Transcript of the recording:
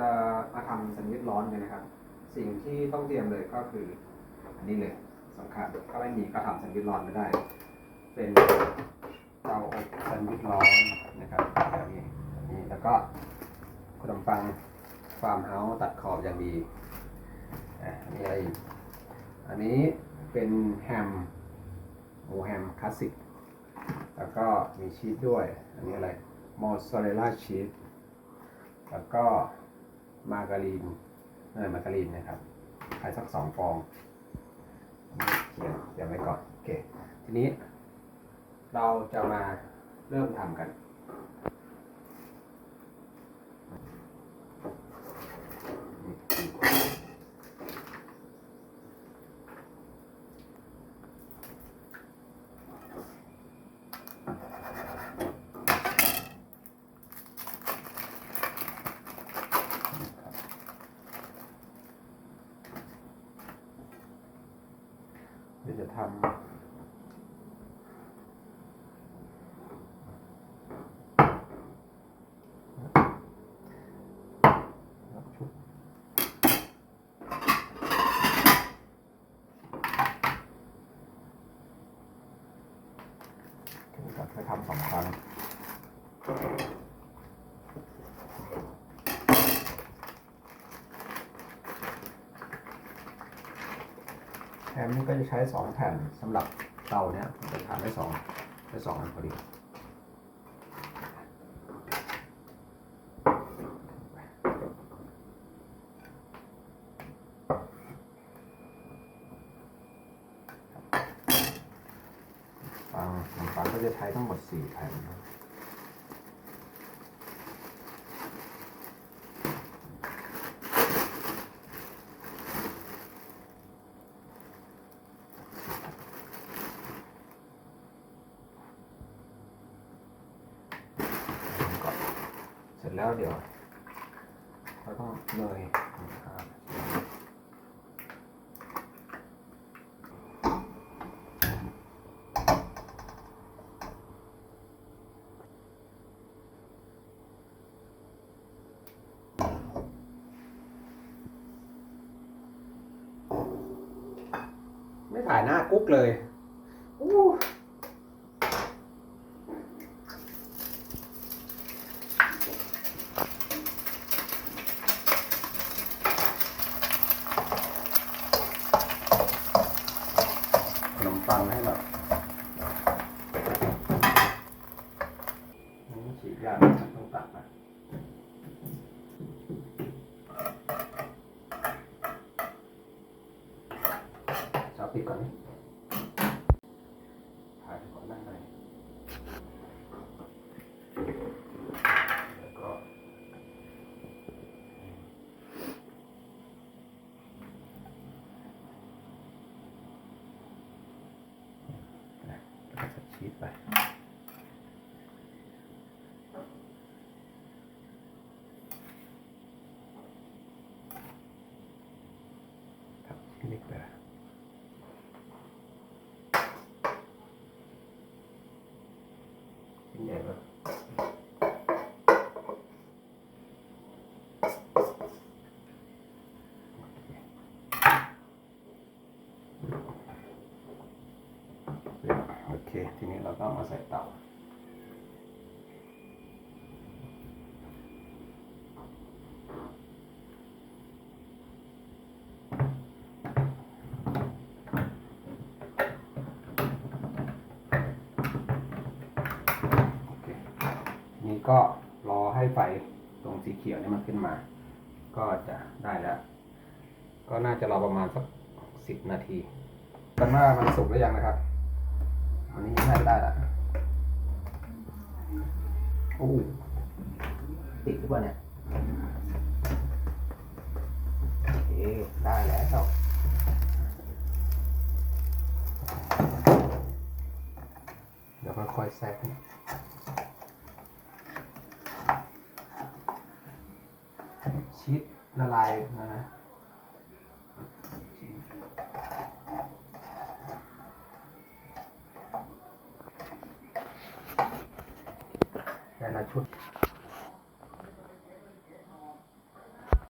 จะมาทำแซนด์วิชร้อนกันนะครับ สิ่งที่ต้องเตรียมเลยก็คือ อันนี้เลยสำคัญถ้าไม่มีก็ทำแซนด์วิชร้อนไม่ได้ เป็นเตาอบแซนด์วิชร้อนนะครับแบบนี้แบบนี้แล้วก็ขนมปังฟาร์มเฮาส์ตัดขอบอย่างดีอะอันนี้อะไรอีกอันนี้เป็นแฮมหมูแฮมคลาสสิกแล้วก็มีชีสด้วย อันนี้อะไรมอสซาเรลล่าชีสแล้วก็ มาการีนเออมาการีนนะครับใช้สักสองฟองเขียนเดี๋ยวไว้ก่อนโอเคทีนี้ เราจะมาเริ่มทำกัน เดี๋ยวจะทำชุบกับไปทำสองครั้ง แถมนี่ก็จะใช้สองแผ่นสำหรับเตาเนี้ยจะทำได้สองได้สองอันพอดีฟังขนมปังก็จะใช้ทั้งหมดสี่แผ่นนะก่อนเสร็จ แล้วเดี๋ยวเราต้องเนยนะครับไม่ถ่ายหน้ากุ๊กเลยอู้ ฟังให้แบบนี่ฉีดยาครับต้องตัดนะจะปิดก่อนนี่ถ่ายก่อนด้านในแล้วก็ แล้ว ก็ใส่ชีสไปครับชิ้นเล็กไปละชิ้นใหญ่ปะโอเค ทีนี้เราก็มาใส่เตานี่ก็รอให้ไฟตรงสีเขียวนี่มันขึ้นมา ก็จะได้แล้ว ก็น่าจะรอประมาณสักสิบนาทีกันว่ามันสุกหรือยังนะครับ อันนี้น่าจะได้แล้ว โอ้ติดหรือเปล่าเนี่ยโอเคได้แล้วเดี๋ยวค่อยๆแซกชีสละลายนะ 来看